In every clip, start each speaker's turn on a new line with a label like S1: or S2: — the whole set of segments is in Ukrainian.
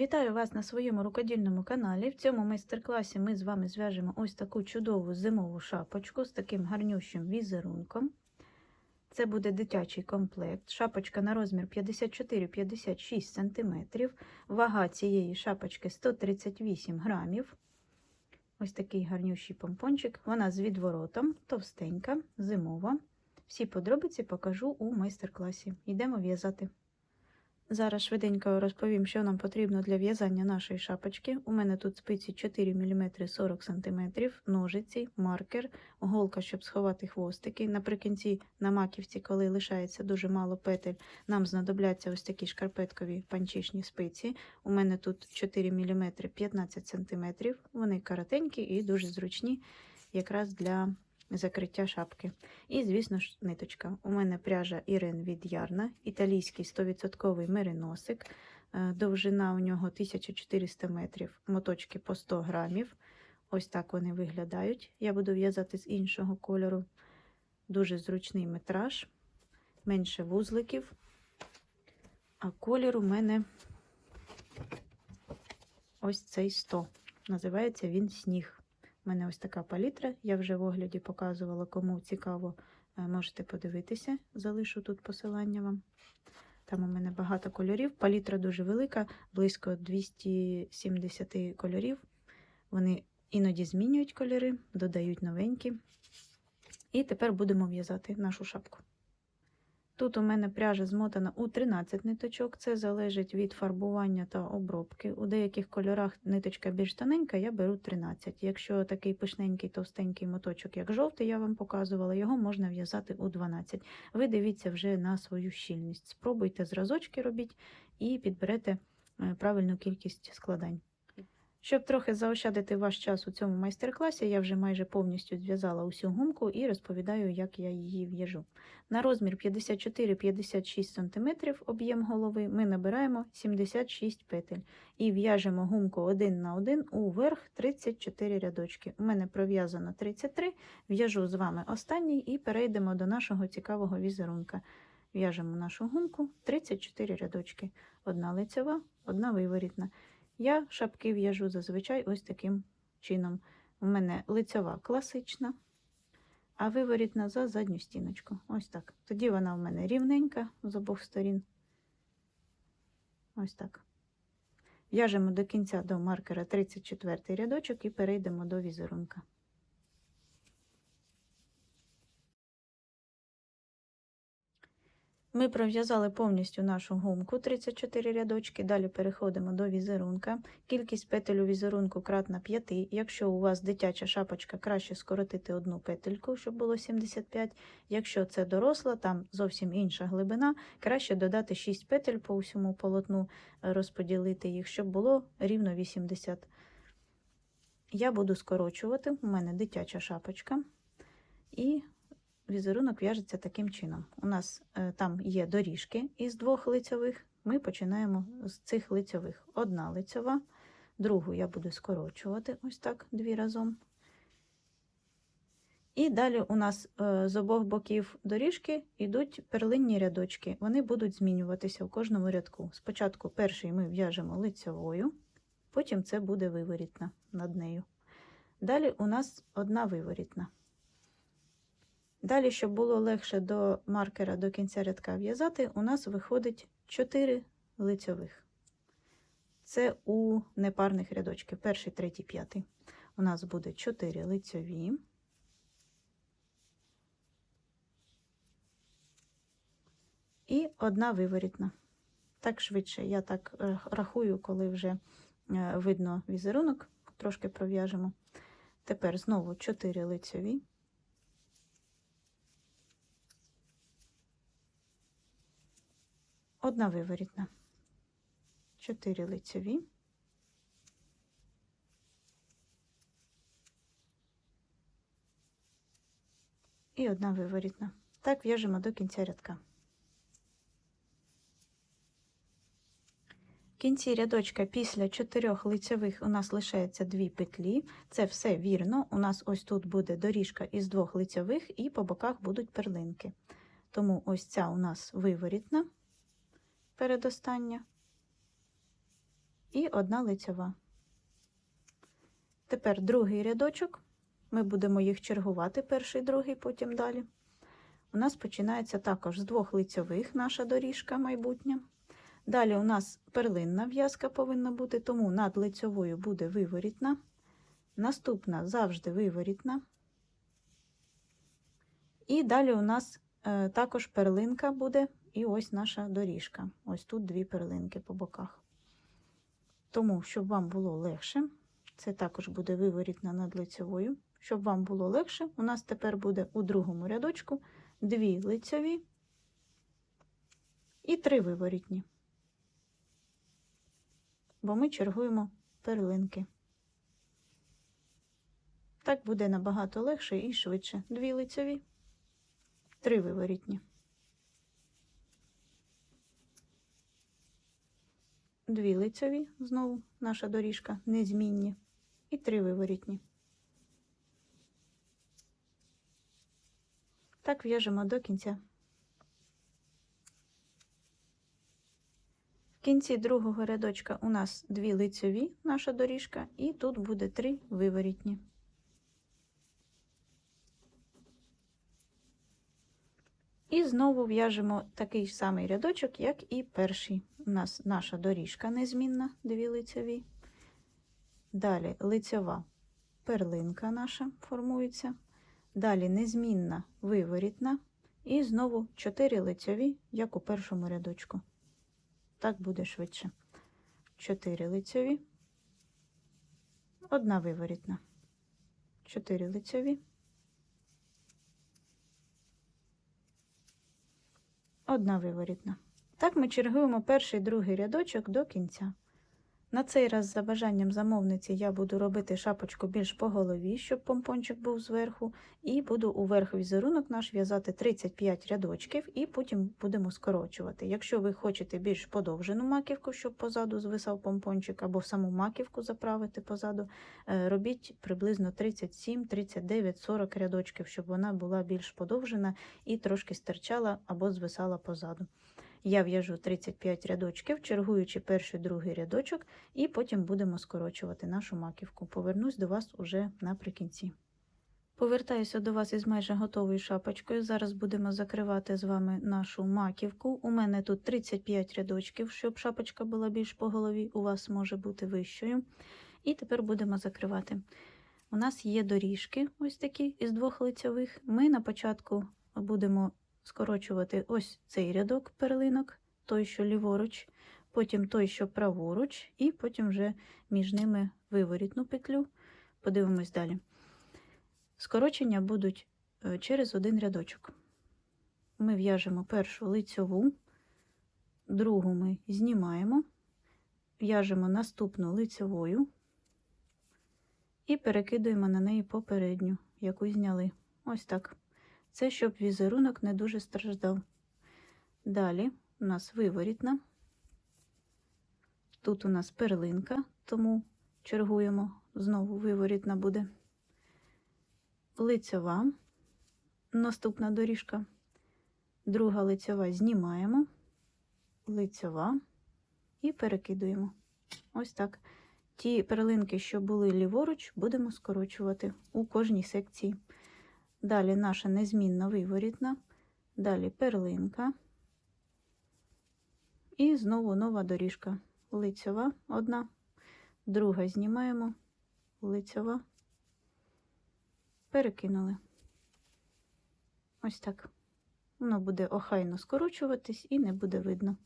S1: Вітаю вас на своєму рукодільному каналі. В цьому майстер-класі ми з вами зв'яжемо ось таку чудову зимову шапочку з таким гарнющим візерунком. Це буде дитячий комплект. Шапочка на розмір 54-56 см. Вага цієї шапочки 138 грамів. Ось такий гарнющий помпончик. Вона з відворотом, товстенька, зимова. Всі подробиці покажу у майстер-класі. Йдемо в'язати. Зараз швиденько розповім, що нам потрібно для в'язання нашої шапочки. У мене тут спиці 4 мм 40 см, ножиці, маркер, голка, щоб сховати хвостики. Наприкінці на маківці, коли лишається дуже мало петель, нам знадобляться ось такі шкарпеткові панчішні спиці. У мене тут 4 мм 15 см. Вони коротенькі і дуже зручні, якраз для закриття шапки. І, звісно ж, ниточка. У мене пряжа Ірен від Ярна, італійський 100% мериносик. Е, Довжина у нього 1400 метрів, моточки по 100 грамів. Ось так вони виглядають. Я буду в'язати з іншого кольору. Дуже зручний метраж, менше вузликів. А колір у мене ось цей 100. Називається він сніг. У мене ось така палітра. Я вже в огляді показувала, кому цікаво, е, можете подивитися, залишу тут посилання вам. Там у мене багато кольорів. Палітра дуже велика, близько 270 кольорів. Вони іноді змінюють кольори, додають новенькі. І тепер будемо в'язати нашу шапку. Тут у мене пряжа змотана у 13 ниточок, це залежить від фарбування та обробки. У деяких кольорах ниточка більш тоненька, я беру 13. Якщо такий пишненький товстенький моточок, як жовтий, я вам показувала, його можна в'язати у 12. Ви дивіться вже на свою щільність. Спробуйте зразочки робіть і підберете е, правильну кількість складань. Щоб трохи заощадити ваш час у цьому майстер-класі, я вже майже повністю зв'язала усю гумку і розповідаю, як я її в'яжу. На розмір 54-56 см об'єм голови ми набираємо 76 петель і в'яжемо гумку один на один уверх 34 рядочки. У мене пров'язано 33, в'яжу з вами останній і перейдемо до нашого цікавого візерунка. В'яжемо нашу гумку 34 рядочки. Одна лицева, одна виворітна. Я шапки в'яжу зазвичай ось таким чином. У мене лицьова класична, а виворітна за задню стіночку. Ось так. Тоді вона у мене рівненька з обох сторін. Ось так. В'яжемо до кінця до маркера 34 рядочок і перейдемо до візерунка. Ми пров'язали повністю нашу гумку 34 рядочки, далі переходимо до візерунка. Кількість петель у візерунку кратна 5. Якщо у вас дитяча шапочка, краще скоротити одну петельку, щоб було 75. Якщо це доросла, там зовсім інша глибина, краще додати 6 петель по усьому полотну, розподілити їх, щоб було рівно 80. Я буду скорочувати, у мене дитяча шапочка. І візерунок в'яжеться таким чином. У нас е, там є доріжки із двох лицьових. Ми починаємо з цих лицьових. Одна лицьова, другу я буду скорочувати ось так дві разом. І далі у нас е, з обох боків доріжки йдуть перлинні рядочки. Вони будуть змінюватися у кожному рядку. Спочатку перший ми в'яжемо лицьовою, потім це буде виворітна над нею. Далі у нас одна виворітна. Далі, щоб було легше до маркера до кінця рядка в'язати, у нас виходить 4 лицьових. Це у непарних рядочків. Перший, третій, п'ятий. У нас буде 4 лицьові. І одна виворітна. Так швидше. Я так рахую, коли вже видно візерунок, трошки пров'яжемо. Тепер знову 4 лицьові. Одна виворітна, 4 лицеві, і одна виворітна. Так в'яжемо до кінця рядка. В кінці рядочка після чотирьох лицевих у нас лишається дві петлі. Це все вірно. У нас ось тут буде доріжка із двох лицевих, і по боках будуть перлинки. Тому ось ця у нас виворітна передостання. і одна лицьова. Тепер другий рядочок. Ми будемо їх чергувати, перший, другий, потім далі. У нас починається також з двох лицьових наша доріжка майбутня. Далі у нас перлинна в'язка повинна бути, тому над лицьовою буде виворітна. Наступна завжди виворітна. І далі у нас е, також перлинка буде, і ось наша доріжка. Ось тут дві перлинки по боках. Тому, щоб вам було легше, це також буде виворітна над лицьовою. Щоб вам було легше, у нас тепер буде у другому рядочку дві лицьові і три виворітні. Бо ми чергуємо перлинки. Так буде набагато легше і швидше. Дві лицьові, три виворітні. Дві лицьові, знову наша доріжка, незмінні, і три виворітні. Так в'яжемо до кінця. В кінці другого рядочка у нас дві лицьові, наша доріжка, і тут буде три виворітні. І знову в'яжемо такий самий рядочок, як і перший. У нас наша доріжка незмінна, дві лицьові. Далі лицьова перлинка наша формується. Далі незмінна виворітна. І знову 4 лицьові, як у першому рядочку. Так буде швидше. 4 лицьові, одна виворітна. 4 лицьові. Одна виворітна. Так ми чергуємо перший другий рядочок до кінця. На цей раз, за бажанням замовниці, я буду робити шапочку більш по голові, щоб помпончик був зверху, і буду уверх візерунок наш в'язати 35 рядочків, і потім будемо скорочувати. Якщо ви хочете більш подовжену маківку, щоб позаду звисав помпончик, або саму маківку заправити позаду, е, робіть приблизно 37, 39, 40 рядочків, щоб вона була більш подовжена і трошки стирчала або звисала позаду. Я в'яжу 35 рядочків, чергуючи перший другий рядочок, і потім будемо скорочувати нашу маківку. Повернусь до вас уже наприкінці. Повертаюся до вас із майже готовою шапочкою. Зараз будемо закривати з вами нашу маківку. У мене тут 35 рядочків, щоб шапочка була більш по голові, у вас може бути вищою. І тепер будемо закривати. У нас є доріжки, ось такі із двох лицьових. Ми на початку будемо скорочувати ось цей рядок перлинок, той, що ліворуч, потім той, що праворуч, і потім вже між ними виворітну петлю. Подивимось далі. Скорочення будуть е, через один рядочок. Ми в'яжемо першу лицьову, другу ми знімаємо, в'яжемо наступну лицьовою і перекидуємо на неї попередню, яку зняли. Ось так. Це щоб візерунок не дуже страждав. Далі у нас виворітна. Тут у нас перлинка, тому чергуємо, знову виворітна буде. Лицьова, наступна доріжка. Друга лицьова знімаємо, лицьова і перекидуємо. Ось так. Ті перлинки, що були ліворуч, будемо скорочувати у кожній секції. Далі наша незмінна виворітна, далі перлинка. І знову нова доріжка. Лицьова одна, друга знімаємо, лицьова, перекинули. Ось так. Воно буде охайно скорочуватись і не буде видно.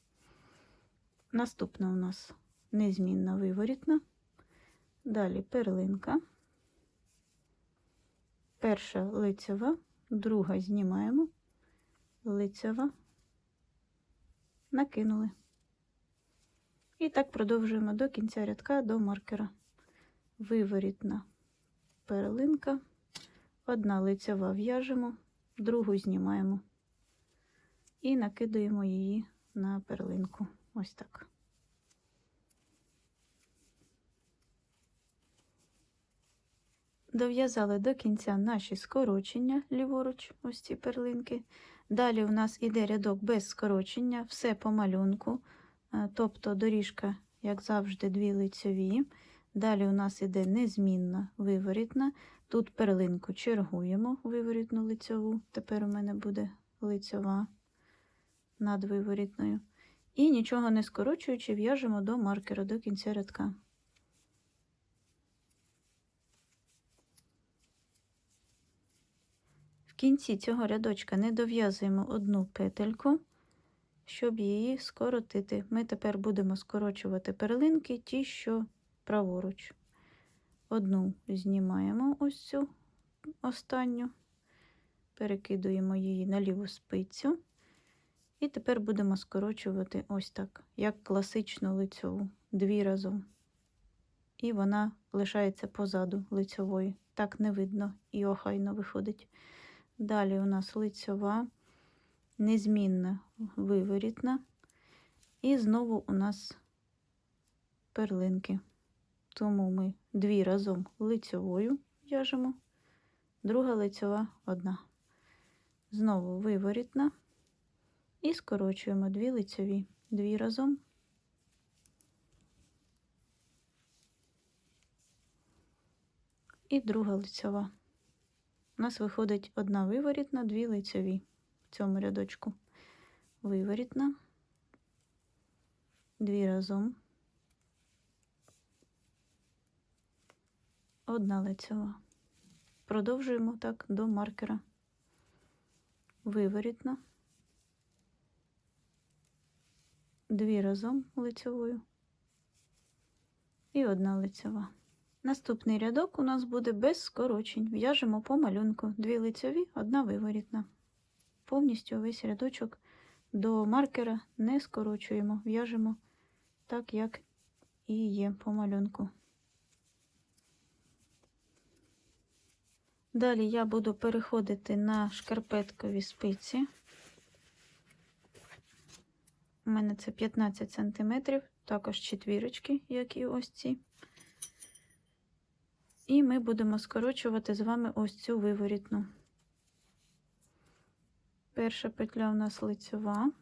S1: Наступна у нас незмінна виворітна, далі перлинка. Перша лицева, друга знімаємо, лицева, накинули. І так продовжуємо до кінця рядка до маркера. Виворітна перлинка, одна лицева в'яжемо, другу знімаємо і накидаємо її на перлинку. Ось так. Дов'язали до кінця наші скорочення ліворуч, ось ці перлинки. Далі у нас іде рядок без скорочення, все по малюнку, е, тобто доріжка, як завжди, дві лицьові. Далі у нас іде незмінна виворітна. Тут перлинку чергуємо виворітну лицьову. Тепер у мене буде лицьова над виворітною. І нічого не скорочуючи, в'яжемо до маркера до кінця рядка. В кінці цього рядочка не дов'язуємо одну петельку, щоб її скоротити. Ми тепер будемо скорочувати перлинки, ті, що праворуч. Одну знімаємо ось цю останню, перекидуємо її на ліву спицю. І тепер будемо скорочувати ось так, як класичну лицьову, дві разом. І вона лишається позаду лицьової. Так не видно і охайно виходить. Далі у нас лицьова, незмінна виворітна. І знову у нас перлинки. Тому ми дві разом лицьовою в'яжемо, друга лицьова одна. Знову виворітна. І скорочуємо дві лицьові, дві разом. І друга лицьова. У нас виходить одна виворітна, дві лицьові в цьому рядочку. Виворітна, дві разом, одна лицьова. Продовжуємо так до маркера. Виворітна. дві разом лицьовою і одна лицьова. Наступний рядок у нас буде без скорочень. В'яжемо по малюнку дві лицьові, одна виворітна. Повністю весь рядочок до маркера не скорочуємо, в'яжемо так, як і є по малюнку. Далі я буду переходити на шкарпеткові спиці. У мене це 15 см, також четвірочки, як і ось ці. І ми будемо скорочувати з вами ось цю виворітну. Перша петля у нас лицьова.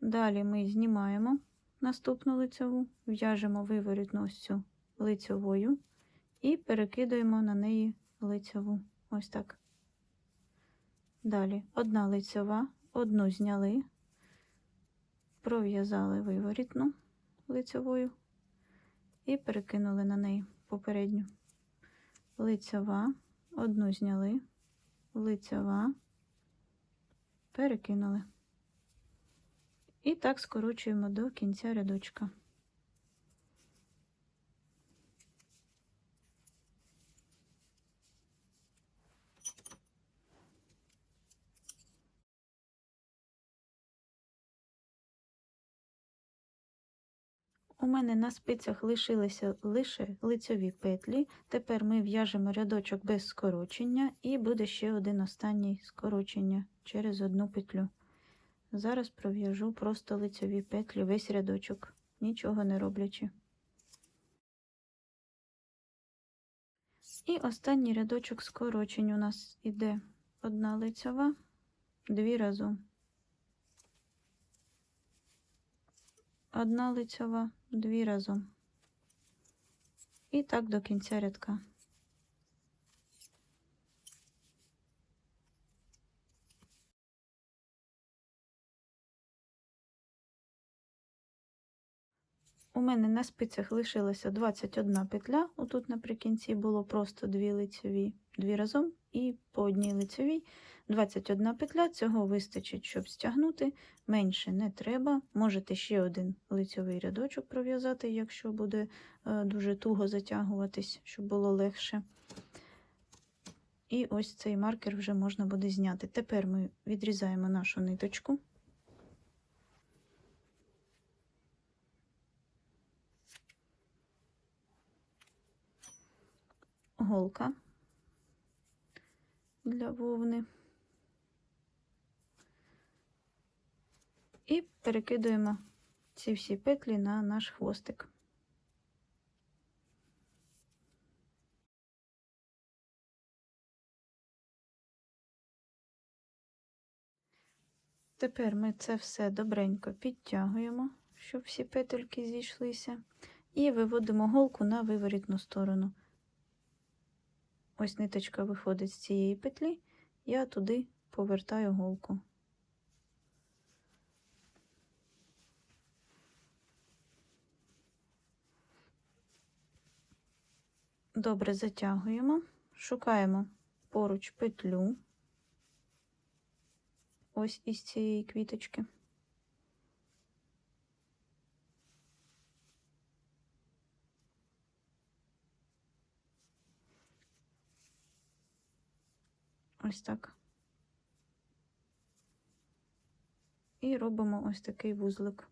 S1: Далі ми знімаємо наступну лицьову, в'яжемо виворітну ось цю лицьовою і перекидаємо на неї лицьову. Ось так. Далі одна лицьова, одну зняли пров'язали виворітну лицьовою і перекинули на неї попередню. Лицьова, одну зняли, лицьова, перекинули. І так скорочуємо до кінця рядочка. У мене на спицях лишилися лише лицьові петлі. Тепер ми в'яжемо рядочок без скорочення, і буде ще один останній скорочення через одну петлю. Зараз пров'яжу просто лицьові петлі весь рядочок, нічого не роблячи. І останній рядочок скорочень у нас іде одна лицьова, дві разом. Одна лицьова, дві разом. І так до кінця рядка. У мене на спицях лишилося 21 петля. Отут наприкінці було просто дві лицеві, дві разом і по одній лицевій. 21 петля, цього вистачить, щоб стягнути. Менше не треба. Можете ще один лицьовий рядочок пров'язати, якщо буде е, дуже туго затягуватись, щоб було легше. І ось цей маркер вже можна буде зняти. Тепер ми відрізаємо нашу ниточку. Голка для вовни. І перекидуємо ці всі петлі на наш хвостик. Тепер ми це все добренько підтягуємо, щоб всі петельки зійшлися. І виводимо голку на виворітну сторону. Ось ниточка виходить з цієї петлі, я туди повертаю голку. Добре затягуємо, шукаємо поруч петлю. Ось із цієї квіточки. Ось так. І робимо ось такий вузлик.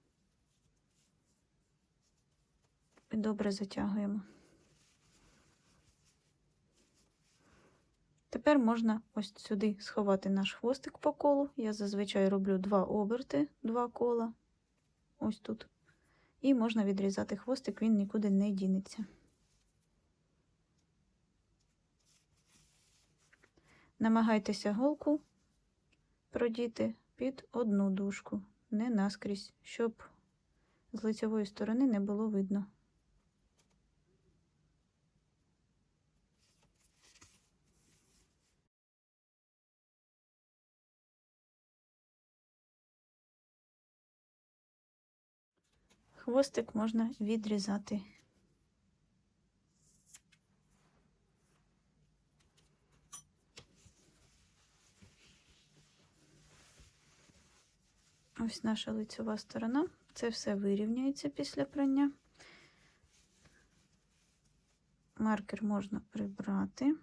S1: І добре затягуємо. Тепер можна ось сюди сховати наш хвостик по колу. Я зазвичай роблю два оберти, два кола. Ось тут. І можна відрізати хвостик, він нікуди не дінеться. Намагайтеся голку продіти під одну дужку, не наскрізь, щоб з лицевої сторони не було видно. Хвостик можна відрізати. Ось наша лицьова сторона. Це все вирівнюється після прання. Маркер можна прибрати.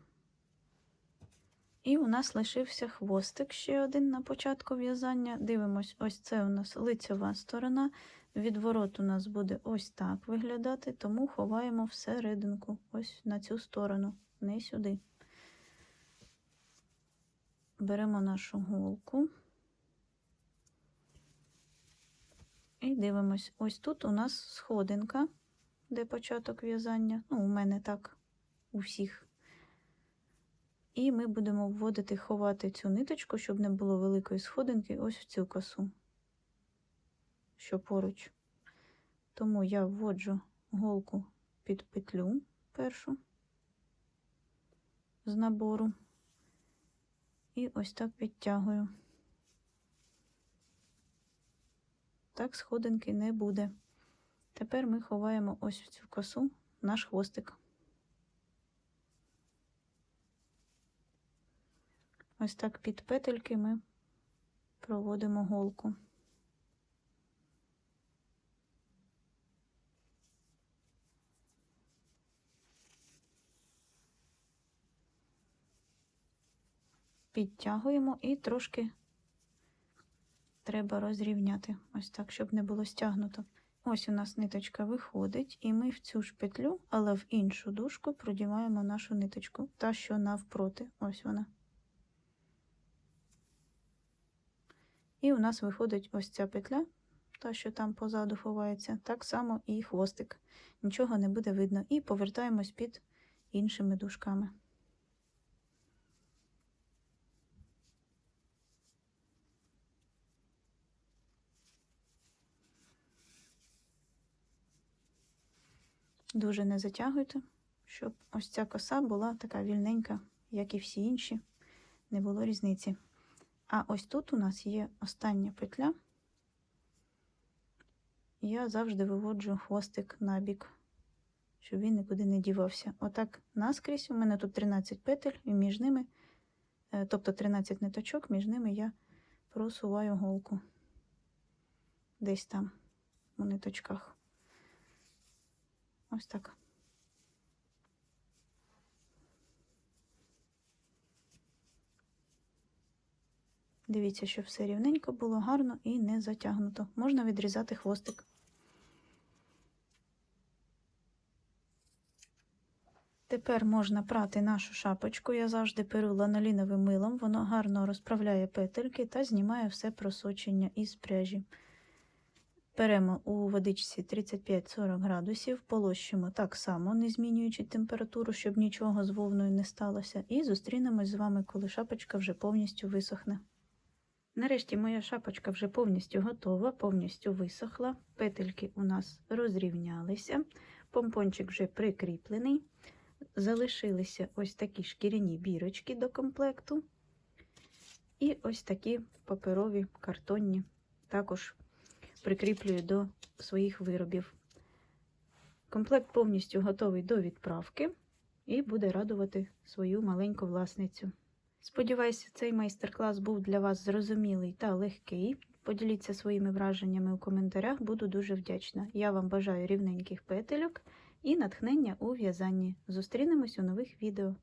S1: І у нас лишився хвостик ще один на початку в'язання. Дивимось, ось це у нас лицьова сторона. Відворот у нас буде ось так виглядати, тому ховаємо всерединку, ось на цю сторону, не сюди. Беремо нашу голку. І дивимось, ось тут у нас сходинка, де початок в'язання. Ну, у мене так у всіх. І ми будемо вводити, ховати цю ниточку, щоб не було великої сходинки, ось в цю косу, що поруч. Тому я вводжу голку під петлю першу з набору. І ось так підтягую. Так сходинки не буде. Тепер ми ховаємо ось в цю косу наш хвостик. Ось так під петельки ми проводимо голку. Підтягуємо і трошки треба розрівняти, ось так, щоб не було стягнуто. Ось у нас ниточка виходить, і ми в цю ж петлю, але в іншу дужку продіваємо нашу ниточку, та, що навпроти, ось вона. І у нас виходить ось ця петля, та, що там позаду ховається, так само і хвостик. Нічого не буде видно. І повертаємось під іншими дужками. Дуже не затягуйте, щоб ось ця коса була така вільненька, як і всі інші, не було різниці. А ось тут у нас є остання петля. Я завжди виводжу хвостик на бік, щоб він нікуди не дівався. Отак наскрізь, у мене тут 13 петель, і між ними, е, тобто 13 ниточок, між ними я просуваю голку десь там у ниточках. Ось так. Дивіться, щоб все рівненько було гарно і не затягнуто. Можна відрізати хвостик. Тепер можна прати нашу шапочку. Я завжди перу ланоліновим милом, воно гарно розправляє петельки та знімає все просочення із пряжі. Беремо у водичці 35-40 градусів, полощимо так само, не змінюючи температуру, щоб нічого з вовною не сталося, і зустрінемось з вами, коли шапочка вже повністю висохне. Нарешті моя шапочка вже повністю готова, повністю висохла. Петельки у нас розрівнялися, помпончик вже прикріплений. Залишилися ось такі шкіряні бірочки до комплекту. І ось такі паперові картонні також прикріплюю до своїх виробів. Комплект повністю готовий до відправки і буде радувати свою маленьку власницю. Сподіваюся, цей майстер-клас був для вас зрозумілий та легкий. Поділіться своїми враженнями у коментарях, буду дуже вдячна. Я вам бажаю рівненьких петельок і натхнення у в'язанні. Зустрінемось у нових відео.